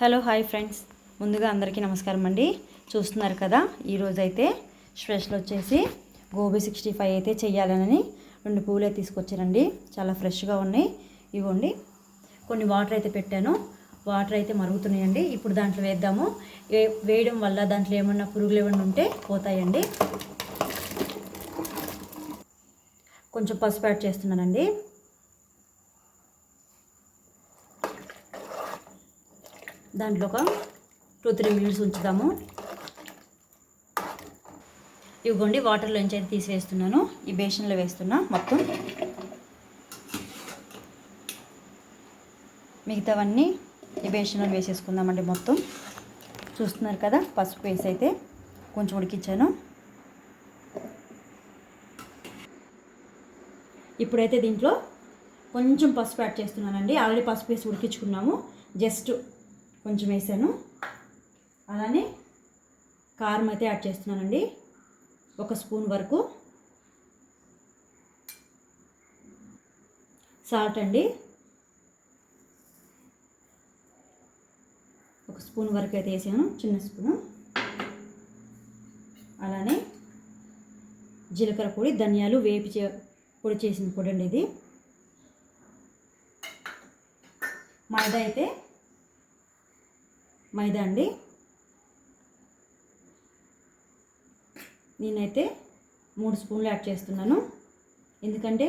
Hello hi friends. ముందుగా అందరికీ నమస్కారం అండి. చూస్తున్నారు కదా ఈరోజైతే స్పెషల్ వచ్చేసి గోబీ సిక్స్టీ ఫైవ్ అయితే చేయాలని రెండు పూలు తీసుకొచ్చారండి చాలా ఫ్రెష్గా ఉన్నాయి. ఇవ్వండి. కొన్ని వాటర్ అయితే పెట్టాను. వాటర్ అయితే మరుగుతున్నాయండి. ఇప్పుడు దాంట్లో వేద్దాము. వే- వేయడం వల్ల దాంట్లో ఏమన్నా పురుగులు ఏమన్నా ఉంటే పోతాయండి. కొంచెం పసుపు యాడ్ చేస్తున్నానండి. దాంట్లో ఒక టూ త్రీ మినిట్స్ ఉంచుదాము. ఇవ్వండి వాటర్లోంచి అయితే తీసివేస్తున్నాను ఈ బేషన్లో వేస్తున్నా మొత్తం. మిగతావన్నీ ఈ బేషన్లో వేసేసుకుందామండి మొత్తం. చూస్తున్నారు కదా పసుపు వేసి అయితే కొంచెం ఉడికించాను ఇప్పుడైతే దీంట్లో కొంచెం పసుపు యాడ్ చేస్తున్నానండి. ఆల్రెడీ పసుపు వేసి ఉడికించుకున్నాము. జస్ట్ కొంచెం వేసాను. అలానే కారం అయితే యాడ్ చేస్తున్నానండి. ఒక స్పూన్ వరకు సాల్ట్ అండి. ఒక స్పూన్ వరకు అయితే వేసాను చిన్న స్పూను. అలానే జీలకర్ర పొడి ధనియాలు వేపి చే- పొడి చేసిన పొడి అండి ఇది. మైదా అయితే మైదా అండి. నేనైతే మూడు స్పూన్లు యాడ్ చేస్తున్నాను. ఎందుకంటే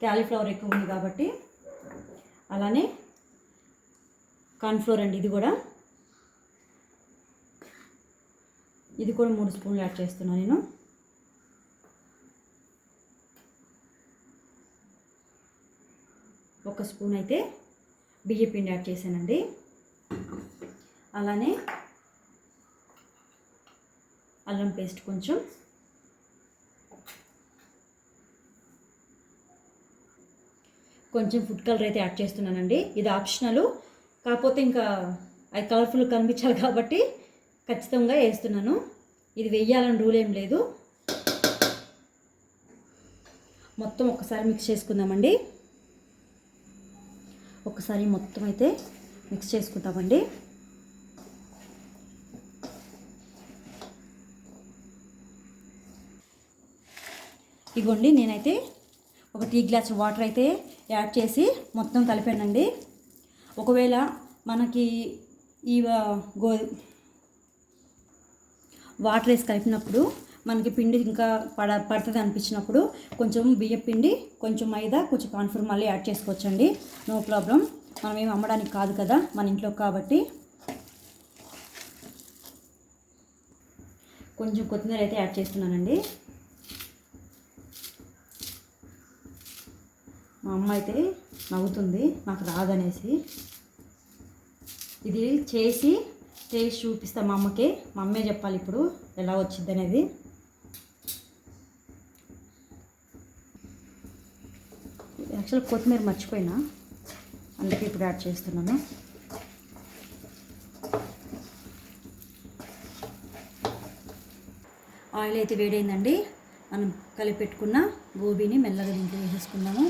క్యాలీఫ్లవర్ ఎక్కువ ఉంది కాబట్టి. అలానే కార్న్ఫ్లోర్ అండి ఇది కూడా. ఇది కూడా మూడు స్పూన్లు యాడ్ చేస్తున్నాను నేను. ఒక స్పూన్ అయితే బియ్య పిండి యాడ్ చేశానండి. అలానే అల్లం పేస్ట్ కొంచెం. కొంచెం ఫుడ్ కలర్ అయితే యాడ్ చేస్తున్నానండి. ఇది ఆప్షనల్. కాకపోతే ఇంకా అది కలర్ఫుల్ కనిపించాలి కాబట్టి ఖచ్చితంగా వేస్తున్నాను. ఇది వెయ్యాలని రూల్ ఏం లేదు. మొత్తం ఒకసారి మిక్స్ చేసుకుందామండి. ఒకసారి మొత్తం అయితే మిక్స్ చేసుకుందామండి. ఇగోండి నేనైతే ఒక టీ గ్లాస్ వాటర్ అయితే యాడ్ చేసి మొత్తం కలిపానండి. ఒకవేళ మనకి ఈ గో వాటర్ వేసి కలిపినప్పుడు మనకి పిండి ఇంకా పడ పడుతుంది అనిపించినప్పుడు కొంచెం బియ్యం పిండి కొంచెం మైదా కొంచెం కాన్ఫర్ మళ్ళీ యాడ్ చేసుకోవచ్చండి. No problem. మనం ఏం అమ్మడానికి కాదు కదా మన ఇంట్లో కాబట్టి. కొంచెం కొత్తిమీర అయితే యాడ్ చేస్తున్నానండి. మా అమ్మ అయితే నవ్వుతుంది నాకు రాదనేసి. ఇది చేసి టేస్ట్ చూపిస్తా మా అమ్మకి. మా అమ్మే చెప్పాలి ఇప్పుడు ఎలా వచ్చింది అనేది. యాక్చువల్ కొత్తిమీర మర్చిపోయినా అందుకే ఇప్పుడు యాడ్ చేస్తున్నాను. ఆయిల్ అయితే వేడైందండి. మనం కలిపి పెట్టుకున్న గోబీని మెల్లగా దీంట్లో వేసేసుకున్నాము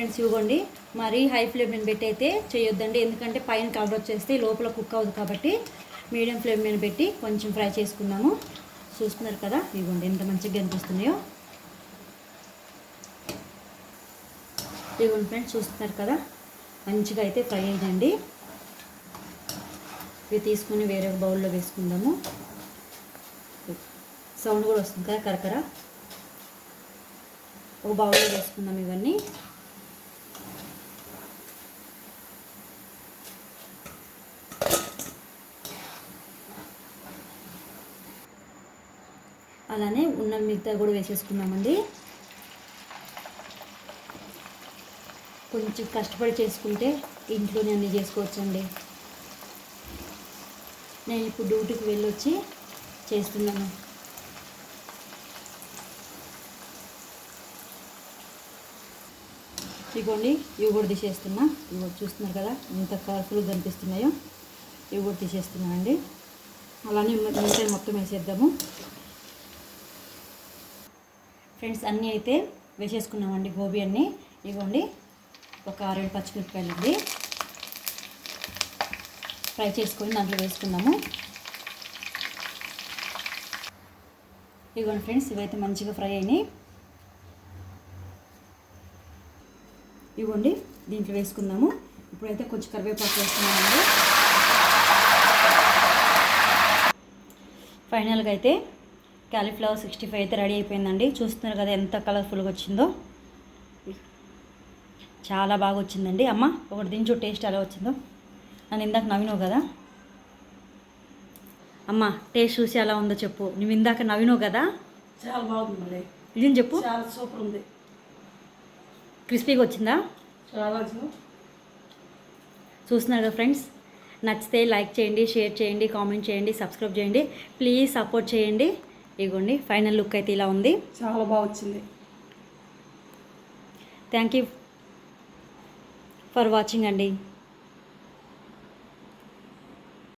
ఫ్రెండ్స్ ఇవ్వండి. మరీ హై ఫ్లేమ్ మీద పెట్టి అయితే చేయొద్దండి. ఎందుకంటే పైన కలర్ వచ్చేస్తే లోపల కుక్ అవ్వదు కాబట్టి మీడియం ఫ్లేమ్ మీద పెట్టి కొంచెం ఫ్రై చేసుకున్నాము చూస్తున్నారు కదా? ఇవ్వండి ఎంత మంచిగా కనిపిస్తున్నాయో ఇవ్వండి ఫ్రెండ్స్ చూస్తున్నారు కదా? మంచిగా అయితే ఫ్రై అయ్యండి ఇవి తీసుకుని వేరే బౌల్లో వేసుకుందాము. సౌండ్ కూడా వస్తుంది కదా కరకర? ఒక బౌల్లో వేసుకుందాం ఇవన్నీ. అలానే ఉన్న మిగతా కూడా వేసేసుకున్నామండి కొంచెం కష్టపడి చేసుకుంటే ఇంట్లోనే అన్నీ చేసుకోవచ్చండి. నేను ఇప్పుడు డ్యూటీకి వెళ్ళొచ్చి చేస్తున్నాను. ఇదిగోండి ఇవి కూడా తీసేస్తున్నా. ఇవి చూస్తున్నారు కదా ఎంత కలర్ఫుల్గా కనిపిస్తున్నాయో. ఇవి కూడా తీసేస్తున్నానండి అలానే మిగతా మొత్తం వేసేద్దాము. ఫ్రెండ్స్ అన్నీ అయితే వేసేసుకున్నామండి గోబీ అన్నీ. ఇవ్వండి ఒక రెండు పచ్చిమిరపకాయలు అండి. ఫ్రై చేసుకొని దాంట్లో వేసుకుందాము ఇదిగోండి ఫ్రెండ్స్ ఇవైతే మంచిగా ఫ్రై అయినాయి. ఇవ్వండి దీంట్లో వేసుకుందాము ఇప్పుడైతే కొంచెం కరివేపాకు వేసుకున్నామండి. ఫైనల్గా అయితే క్యాలీఫ్లవర్ సిక్స్టీ ఫైవ్ అయితే రెడీ అయిపోయిందండి. చూస్తున్నారు కదా ఎంత కలర్ఫుల్గా వచ్చిందో. చాలా బాగా వచ్చిందండి. అమ్మ ఒకటి దించు టేస్ట్ ఎలా వచ్చిందో. నన్ను ఇందాక నవ్వినావు కదా. అమ్మ టేస్ట్ చూసి ఎలా ఉందో చెప్పు. నువ్వు ఇందాక నవ్వినావు కదా. చాలా బాగుంది ఇదేం చెప్పు. చాలా సూపర్ ఉంది. క్రిస్పీగా వచ్చిందా? చాలా చూస్తున్నారు కదా ఫ్రెండ్స్. నచ్చితే లైక్ చేయండి షేర్ చేయండి కామెంట్ చేయండి సబ్స్క్రైబ్ చేయండి. ప్లీజ్ సపోర్ట్ చేయండి. ఇగోండి ఫైనల్ లుక్ అయితే ఇలా ఉంది. చాలా బాగా వచ్చింది థ్యాంక్ యూ ఫర్ వాచింగ్ అండి.